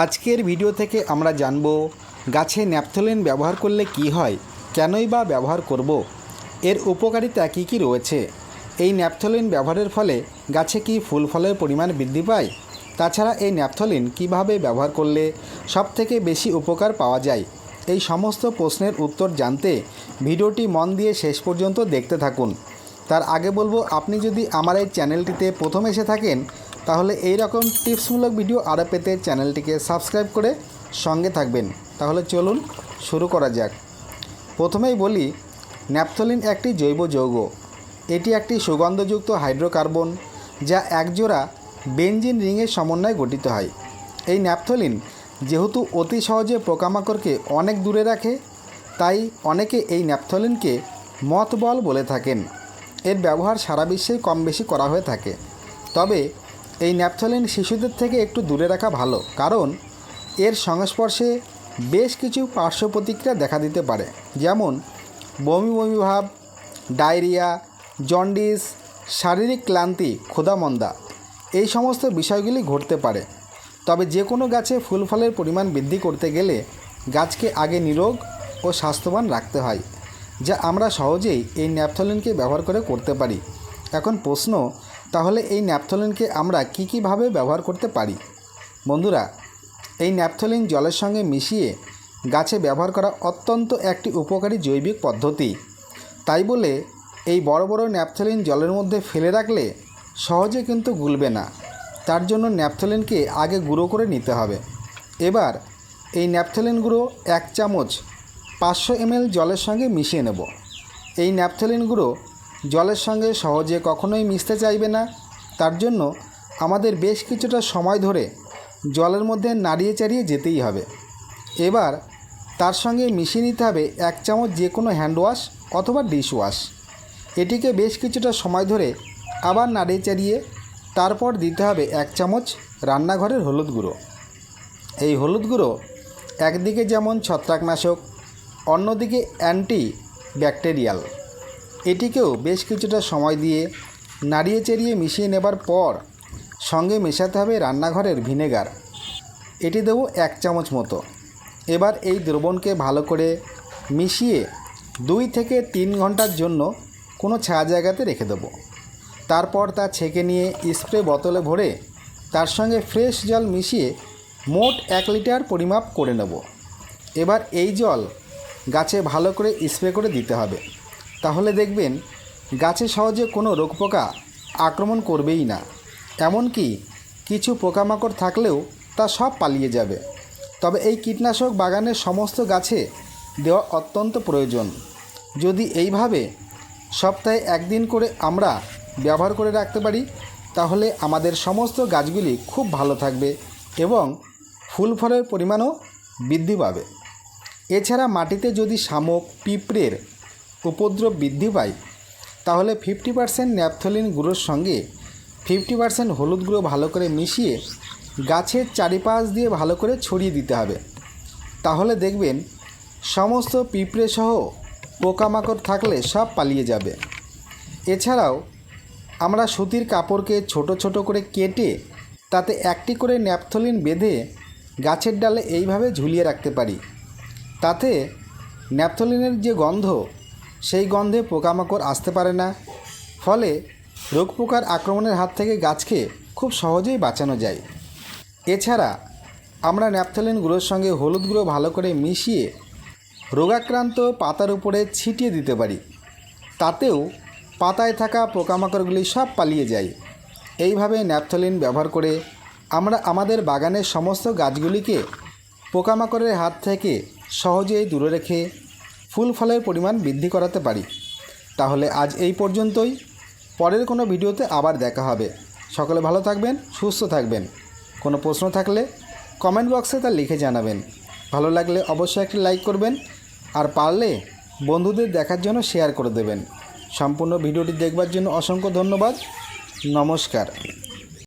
আজকের ভিডিও থেকে আমরা জানব, গাছে ন্যাপথলিন ব্যবহার করলে কি হয়, কেনই বা ব্যবহার করব, এর উপকারিতা কী কী রয়েছে, এই ন্যাপথলিন ব্যবহারের ফলে গাছে কি ফুল ফলের পরিমাণ বৃদ্ধি পায়, তাছাড়া এই ন্যাপথলিন কীভাবে ব্যবহার করলে সবথেকে বেশি উপকার পাওয়া যায়, এই সমস্ত প্রশ্নের উত্তর জানতে ভিডিওটি মন দিয়ে শেষ পর্যন্ত দেখতে থাকুন। তার আগে বলব, আপনি যদি আমার এই চ্যানেলটিতে প্রথম এসে থাকেন তাহলে এই রকম টিপসমূলক ভিডিও আরও পেতে চ্যানেলটিকে সাবস্ক্রাইব করে সঙ্গে থাকবেন। তাহলে চলুন শুরু করা যাক। প্রথমেই বলি, ন্যাপথলিন একটি জৈব যৌগ। এটি একটি সুগন্ধযুক্ত হাইড্রোকার্বন যা একজোড়া বেঞ্জিন রিংয়ের সমন্বয়ে গঠিত হয়। এই ন্যাপথলিন যেহেতু অতি সহজে পোকামাকড়কে অনেক দূরে রাখে, তাই অনেকে এই ন্যাপথলিনকে মথবল বলে থাকেন। এর ব্যবহার সারা বিশ্বেই কম বেশি করা হয়ে থাকে। তবে এই ন্যাপথলিন শিশুদের থেকে একটু দূরে রাখা ভালো, কারণ এর সংস্পর্শে বেশ কিছু পার্শ্ব প্রতিক্রিয়া দেখা দিতে পারে, যেমন বমি বমি ভাব, ডায়রিয়া, জন্ডিস, শারীরিক ক্লান্তি, ক্ষুধামন্দা, এই সমস্ত বিষয়গুলি ঘটতে পারে। তবে যে কোনো গাছে ফুল ফলের পরিমাণ বৃদ্ধি করতে গেলে গাছকে আগে নিরোগ ও স্বাস্থ্যবান রাখতে হয়, যা আমরা সহজেই এই ন্যাপথলিনকে ব্যবহার করে করতে পারি। এখন প্রশ্ন তাহলে এই ন্যাপথলিনকে আমরা কী কীভাবে ব্যবহার করতে পারি? বন্ধুরা, এই ন্যাপথলিন জলের সঙ্গে মিশিয়ে গাছে ব্যবহার করা অত্যন্ত একটি উপকারী জৈবিক পদ্ধতি। তাই বলে এই বড় বড় ন্যাপথলিন জলের মধ্যে ফেলে রাখলে সহজে কিন্তু গুলবে না। তার জন্য ন্যাপথলিনকে আগে গুঁড়ো করে নিতে হবে। এবার এই ন্যাপথলিন গুঁড়ো এক চামচ পাঁচশো এমএল জলের সঙ্গে মিশিয়ে নেব। এই ন্যাপথলিন গুঁড়ো জলের সঙ্গে সহজে কখনোই মিশতে চাইবে না। তার জন্য আমাদের বেশ কিছুটা সময় ধরে জলের মধ্যে নাড়িয়ে চাড়িয়ে যেতেই হবে। এবার তার সঙ্গে মিশিয়ে নিতে হবে এক চামচ যে কোনো হ্যান্ড ওয়াশ অথবা ডিশ ওয়াশ এটিকে বেশ কিছুটা সময় ধরে আবার নাড়িয়ে চাড়িয়ে তারপর দিতে হবে এক চামচ রান্নাঘরের হলুদ গুঁড়ো। এই হলুদ গুঁড়ো একদিকে যেমন ছত্রাকনাশক, অন্যদিকে অ্যান্টি ব্যাকটেরিয়াল এটিকেও বেশ কিছুটা সময় দিয়ে নাড়িয়ে চেড়িয়ে মিশিয়ে নেবার পর সঙ্গে মেশাতে হবে রান্নাঘরের ভিনেগার। এটি দেবো এক চামচ মতো। এবার এই দ্রবণকে ভালো করে মিশিয়ে দুই থেকে তিন ঘণ্টার জন্য কোনো ছায়া জায়গাতে রেখে দেবো। তারপর তা ছেঁকে নিয়ে স্প্রে বোতলে ভরে তার সঙ্গে ফ্রেশ জল মিশিয়ে মোট এক লিটার পরিমাপ করে নেব। এবার এই জল গাছে ভালো করে স্প্রে করে দিতে হবে। তাহলে দেখবেন, গাছে সহজে কোনো রোগ পোকা আক্রমণ করবেই না। এমনকি কিছু পোকামাকড় থাকলেও তা সব পালিয়ে যাবে। তবে এই কীটনাশক বাগানের সমস্ত গাছে দেওয়া অত্যন্ত প্রয়োজন। যদি এইভাবে সপ্তাহে একদিন করে আমরা ব্যবহার করে রাখতে পারি, তাহলে আমাদের সমস্ত গাছগুলি খুব ভালো থাকবে এবং ফুল ফলের পরিমাণও বৃদ্ধি পাবে। এছাড়া মাটিতে যদি শামুক, পিঁপড়ের উপদ্রব বৃদ্ধি পায়, তাহলে ফিফটি পার্সেন্ট ন্যাপথলিন গুঁড়োর সঙ্গে ফিফটি পার্সেন্ট হলুদ গুঁড়ো ভালো করে মিশিয়ে গাছের চারিপাশ দিয়ে ভালো করে ছড়িয়ে দিতে হবে। তাহলে দেখবেন সমস্ত পিঁপড়ে সহ পোকামাকড় থাকলে সব পালিয়ে যাবে। এছাড়াও আমরা সুতির কাপড়কে ছোট ছোট করে কেটে তাতে একটি করে ন্যাপথলিন বেঁধে গাছের ডালে এইভাবে ঝুলিয়ে রাখতে পারি। তাতে ন্যাপথলিনের যে গন্ধ সেই গন্ধে পোকামাকড় আসতে পারে না। ফলে রোগ পোকার আক্রমণের হাত থেকে গাছকে খুব সহজেই বাঁচানো যায়। এছাড়া আমরা ন্যাপথলিন গুঁড়োর সঙ্গে হলুদ গুঁড়ো ভালো করে মিশিয়ে রোগাক্রান্ত পাতার উপরে ছিটিয়ে দিতে পারি। তাতেও পাতায় থাকা পোকামাকড়গুলি সব পালিয়ে যায়। এইভাবে ন্যাপথলিন ব্যবহার করে আমরা আমাদের বাগানের সমস্ত গাছগুলিকে পোকামাকড়ের হাত থেকে সহজেই দূরে রেখে ফুল ফলের পরিমাণ বৃদ্ধি করাতে পারি। তাহলে আজ এই পর্যন্তই। পরের কোনো ভিডিওতে আবার দেখা হবে। সকলে ভালো থাকবেন, সুস্থ থাকবেন। কোনো প্রশ্ন থাকলে কমেন্ট বক্সে তা লিখে জানাবেন। ভালো লাগলে অবশ্যই একটি লাইক করবেন আর পারলে বন্ধুদের দেখার জন্য শেয়ার করে দেবেন। সম্পূর্ণ ভিডিওটি দেখবার জন্য অসংখ্য ধন্যবাদ। নমস্কার।